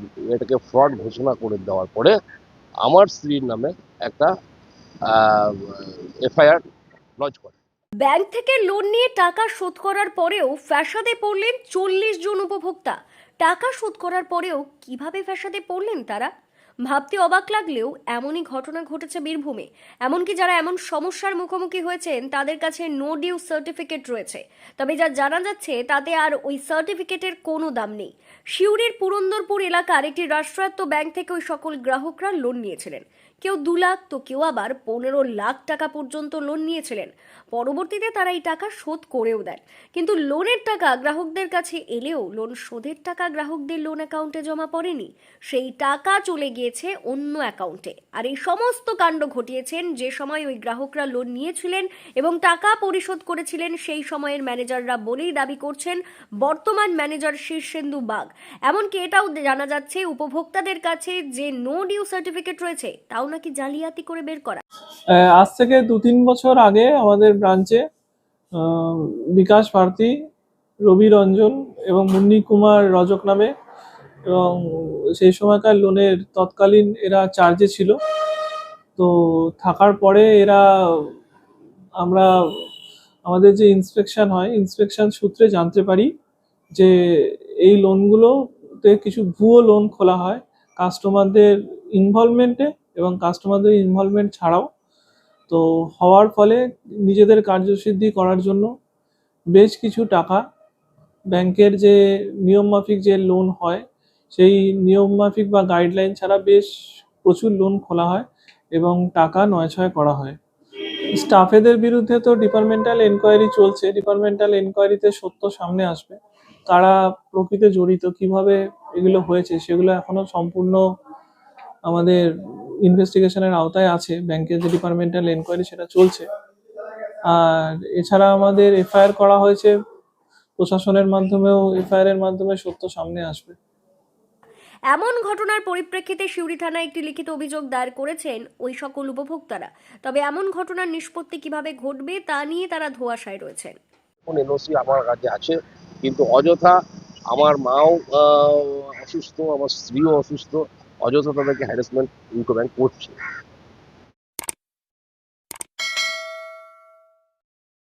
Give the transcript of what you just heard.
Fraud এটাকে fraud ঘোষণা করে দেওয়ার পরে আমার স্ত্রীর নামে একটা এফআইআর লঞ্চ করে। ব্যাংক থেকে লোন নিয়ে টাকা শোধ করার পরেও ফ্যাসাদে পড়লেন চল্লিশ জন উপভোক্তা। টাকা শোধ করার পরেও কীভাবে ফ্যাসাদে পড়লেন তারা? ভাবতে অবাক লাগলেও এমনই ঘটনা ঘটেছে বীরভূমে। এমনকি যারা এমন সমস্যার মুখোমুখি হয়েছেন, তাদের কাছে নো ডিউ সার্টিফিকেট রয়েছে। তবে যা জানা যাচ্ছে, তাতে আর ওই সার্টিফিকেটের কোনো দাম নেই। সিউড়ির পুরন্দরপুর এলাকার একটি রাষ্ট্রায়ত্ত ব্যাংক থেকে ওই সকল গ্রাহকরা লোন নিয়েছিলেন। কেউ দু লাখ, তো কেউ আবার পনেরো লাখ টাকা পর্যন্ত লোন নিয়েছিলেন। পরবর্তীতে তারা এই টাকা শোধ করেও দেন। কিন্তু লোনের টাকা গ্রাহকদের কাছে এলেও লোন শোধের টাকা গ্রাহকদের লোন অ্যাকাউন্টে জমা পড়েনি। সেই টাকা চলে গিয়েছে অন্য অ্যাকাউন্টে। আর এই সমস্ত কাণ্ড ঘটিয়েছেন যে সময় ওই গ্রাহকরা লোন নিয়েছিলেন এবং টাকা পরিশোধ করেছিলেন, সেই সময়ের ম্যানেজাররা বলেই দাবি করছেন, বর্তমান ম্যানেজার শীর্ষেন্দু বাগ। এমনকি এটাও জানা যাচ্ছে উপভোক্তাদের কাছে যে নো ডিউ সার্টিফিকেট রয়েছে, তাও নাকি জালিয়াতি করে বের করা। আজ থেকে দু তিন বছর আগে আমাদের ব্রাঞ্চে বিকাশ ভারতী, রবি রঞ্জন এবং মুন্নি কুমার রজক নামে এবং সেই সময়কার লোনের তৎকালীন এরা চার্জে ছিল। তো থাকার পরে এরা, আমরা, আমাদের যে ইন্সপেকশন হয় ইন্সপেকশন সূত্রে জানতে পারি যে এই লোনগুলোতে কিছু ভুয়ো লোন খোলা হয় কাস্টমারদের ইনভলভমেন্টে এবং কাস্টমারদের ইনভলভমেন্ট ছাড়াও। তো হওয়ার ফলে নিজেদের কার্যসিদ্ধি করার জন্য বেশ কিছু টাকা ব্যাংকের যে নিয়মমাফিক যে লোন হয় সেই নিয়মমাফিক বা গাইডলাইন ছাড়া বেশ প্রচুর লোন খোলা হয় এবং টাকা নয় ছয় করা হয়। স্টাফেদের বিরুদ্ধে তো ডিপার্টমেন্টাল এনকোয়ারি চলছে ডিপার্টমেন্টাল এনকোয়ারিতে সত্য সামনে আসবে। কারা প্রকৃতে জড়িত, কীভাবে এগুলো হয়েছে, সেগুলো এখনও সম্পূর্ণ আমাদের ইনভেস্টিগেশনের আওতায় আছে। ব্যাংকের যে ডিপার্টমেন্টাল এনকোয়ারি সেটা চলছে। আর এছাড়া আমাদের এফআইআর করা হয়েছে, প্রশাসনের মাধ্যমেও এফআইআর এর মাধ্যমে সত্য সামনে আসবে। এমন ঘটনার পরিপ্রেক্ষিতে সিউড়ি থানায় একটি লিখিত অভিযোগ দায়ের করেছেন ওই সকল উপভোক্তারা। তবে এমন ঘটনার নিষ্পত্তি কীভাবে ঘটবে তা নিয়ে তারা ধোয়াশায় রয়েছেন। কোন এনওসি আমার কাছে আছে, কিন্তু অযথা আমার মাও অসুস্থ, আমার স্ত্রীও অসুস্থ, অযথা তাদেরকে হ্যারাসমেন্ট ব্যাংক করছে।